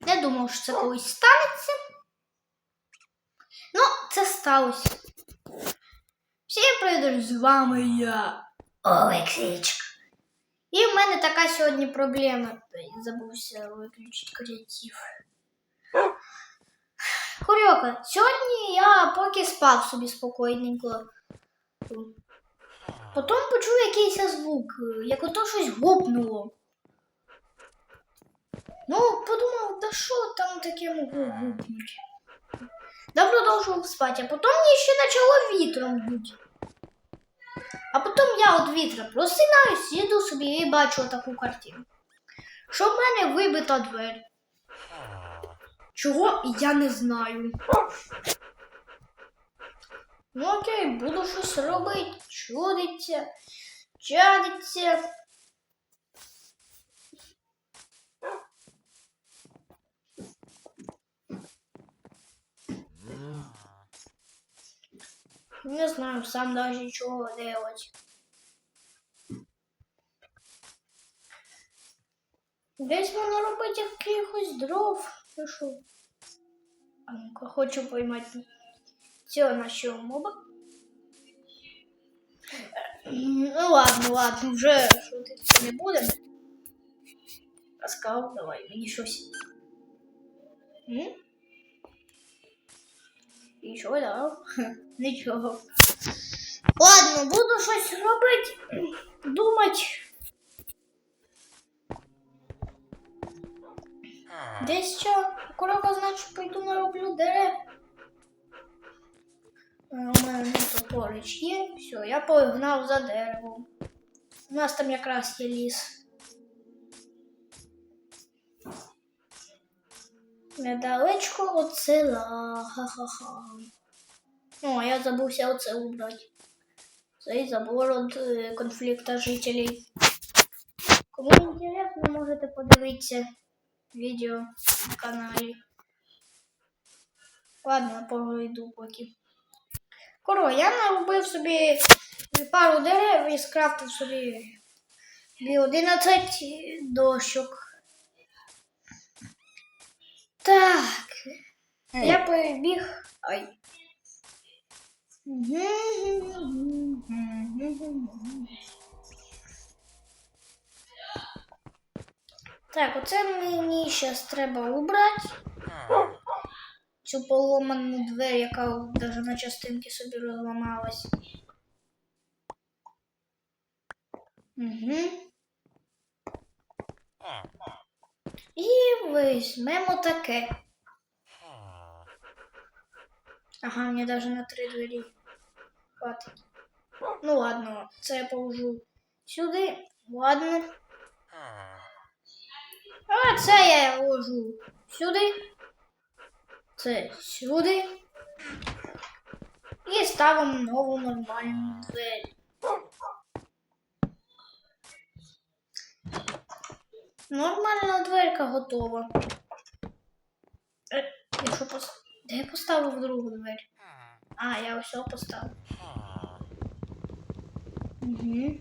Не думав, що це колись станеться. Ну, це сталося. Всім привіт, з вами я, Олексійчик. І в мене така сьогодні проблема. Забувся виключити креатив. Курьока, сьогодні я поки спав собі спокійненько. Потім почув якийсь звук, як ото щось гупнуло. Ну, подумав, да що там таке могло гупнути. Да продовжував спати, а потім мені ще почало вітром бути. А потім я від вітра просинаюсь, їду собі і бачу таку картину. Що в мене вибита двері. Чого я не знаю. Ну окей, буду щось робити, чудиться, чадиться. Не знаю сам даже чего делать. Десь можна робити якихось дров. Що? А ну-ка, хочу поймати цього нашого моба. Ну ладно, ладно, вже шутити не будемо. Паскал, давай, мені щось. М? І що дав? Нічого. Ладно, буду щось робити, думати. Десь що? Корока, значить, пойду нароблю дерев. А, У мене топорич є. Все, я погнав за деревом. У нас там якраз є ліс. Недалечко від села. Ха-ха-ха. О, я забувся оце убрати. Цей забор від е, конфлікту жителей. Кому інтересно, можете подивитися відео на каналі. Ладно, пойду поки. Коро, я наробив собі пару дерев і скрафтив собі дві 11 дощок. Так. Я побіг. Ай. Так, оце мені зараз треба убрати. Цю поломану двері, яка навіть на частинки собі розламалась. Угу. І візьмемо таке. Ага, мені навіть на три двері хватить. Ну ладно, це я положу сюди. Ладно. А це я ложу сюди. Це сюди. І ставимо нову нормальну двері. Нормальна дверка готова. Е, я що пос... Де я поставив другу двері? А, я все поставив. Угу.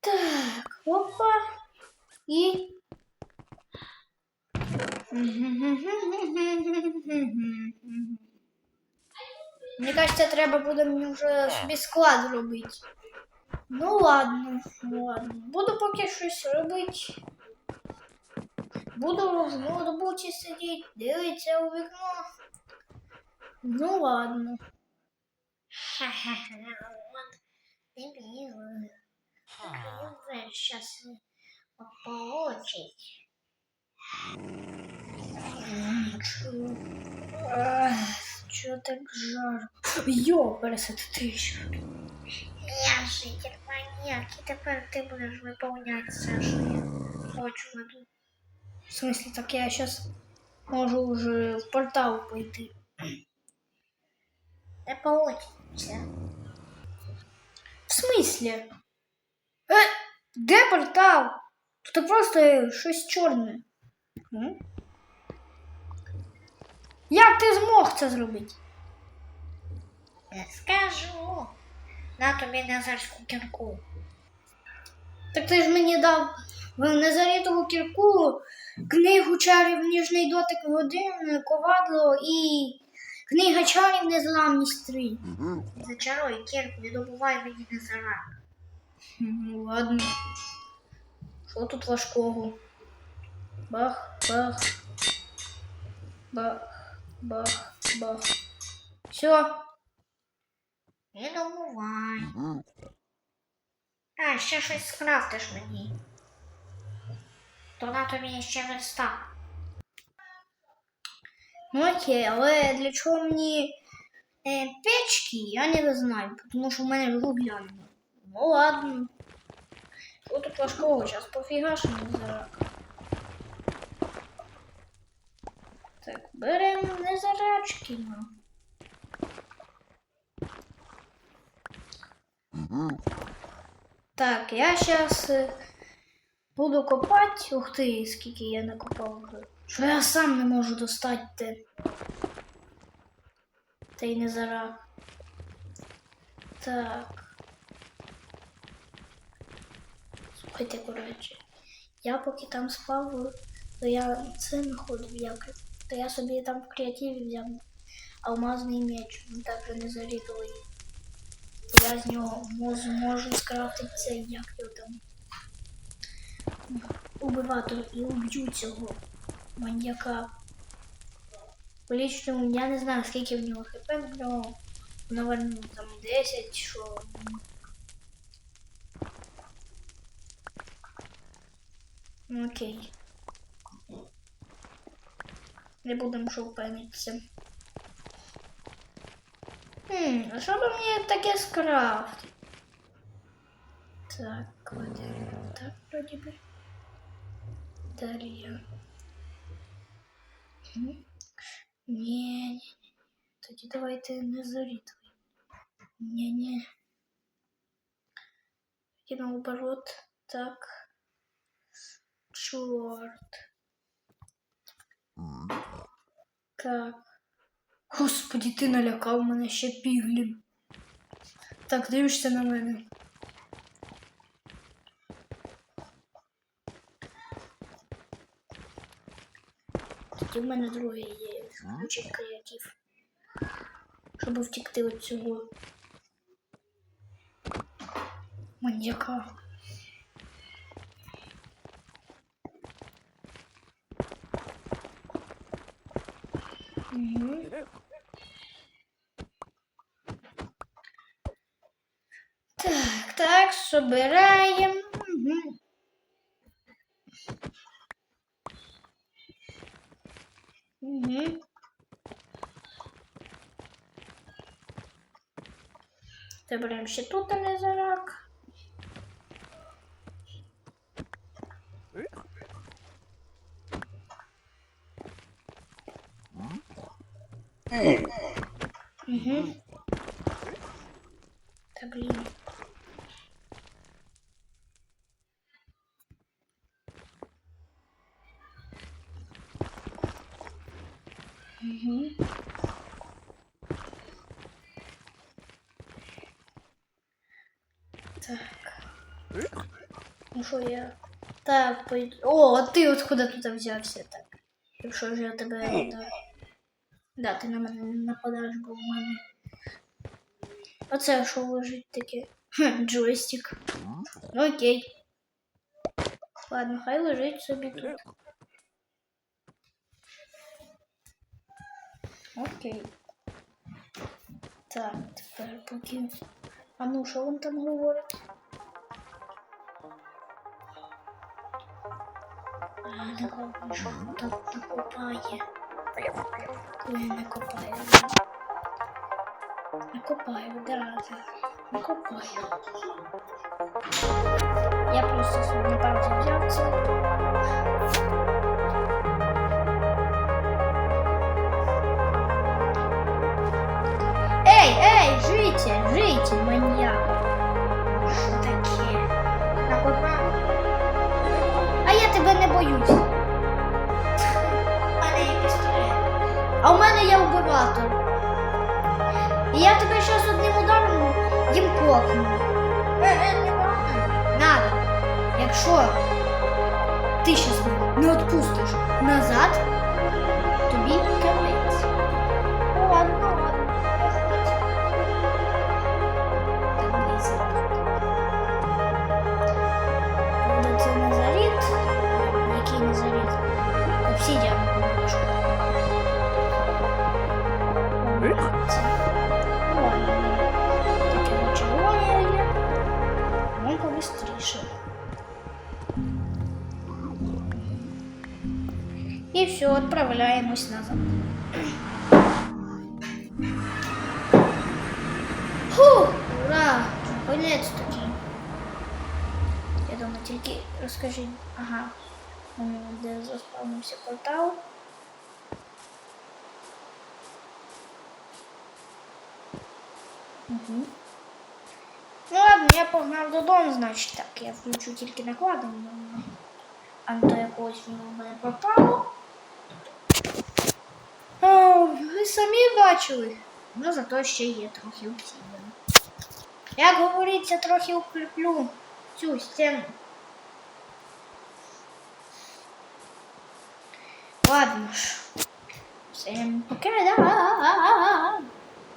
Так, опа. І. Мені кажется, треба буде мені вже собі склад робити. Ну ладно, ну ладно. Буду поки щось робити. Буду в ноутбуці сидіти, дивитися у вікно. Ну ладно. Ха-ха-ха. Не біло. Сейчас получить. Чё так жарко? Йо, пересадити ще. Я житель маньяк, і тепер ти будеш виповняти все, що я хочу веду. В смысле, так я сейчас можу уже в портал пойти. Не получиться. В смысле? Е, де портал? Тут просто щось чорне. М? Як ти змог це зробити? Не скажу. На тобі назарську кірку. Так ти ж мені дав в Незарітову кірку, книгу чарів ніжний дотик годин, ковадло і книга чарів незламність 3. Зачаруй кірку, не добувай мені не зара. Ну ладно. Що тут важкого? Бах, бах. Бах, бах, бах. Все. Не добувай. А, ще щось скрафтиш мені. То на тобі ще верста. Ну окей, але для чого мені е, печки, я не знаю, тому що в мене ж. Ну ладно. Що тут важкого? Зараз пофігашимо незарак. Так, беремо незарачки. Ну. Так, я зараз буду копати. Ух ти, скільки я накопав вже. Що я сам не можу достати те. Та й не зараз. Так. Слухайте, коротше. Я поки там спав, то я це знаходив як. То я собі там в креативі взяв алмазний меч, він також не зарідовий. Я з нього можу, можу скрафтити як його там. Убивати і уб'ю цього маньяка. Лично я не знаю, скільки в нього хп, в нього, наверно, там 10, що. Окей. Не будемо шовпенитися. Хм, а що би мені таке скрафтити? Так, кладемо так, вроді би. Далі. Ні, ні, ні. Тоді давайте не зарітуй. Ні, ні. Тоді наоборот. Так. Чорт. Так. Господи, ти налякав мене ще піглін. Так, дивишся на мене. Тоді в мене друге є включить креатив. Щоб втекти від цього маньяка. Так, так, собираємо. Угу. Угу. Заберемо ще тут не зарак. Угу. Та блін. Угу. Так. Ну що я. Так, пойду. О, а ти от куди тут взявся так? Якщо ж я тебе. Да, да ти на мене не нападаєш, бо в мене. Оце що лежить таке? Джойстик. Окей. Ладно, хай лежить собі тут. Окей. Так, тепер поки. А ну, що він там говорить? А, головне, що там накопає. Ой, не копає. Не копаю. Не копаю. Я просто на паузу взяв це. Ей, життя, життя, маньяк. Що таке? Накопав? А я тебе не боюсь. А у мене є оператор. І я тебе зараз одним ударом їм кокну. Не. Надо. Якщо ти мене не відпустиш назад, тобі капець. Ладно, ладно. Це. Який? Обсидіан. Це. Відправляємось назад. Фу, ура! Наконець-таки. Я думаю, тільки розкажи. Ага. М, Де заспавнився портал. Угу. Ну ладно, я погнав додому, значить так. Я включу тільки накладення. А то якогось воно в мене пропало. О, ви самі бачили. Ну, зато ще є трохи обсідано. Як говориться, трохи укріплю цю стіну. Ладно ж. Всем пока.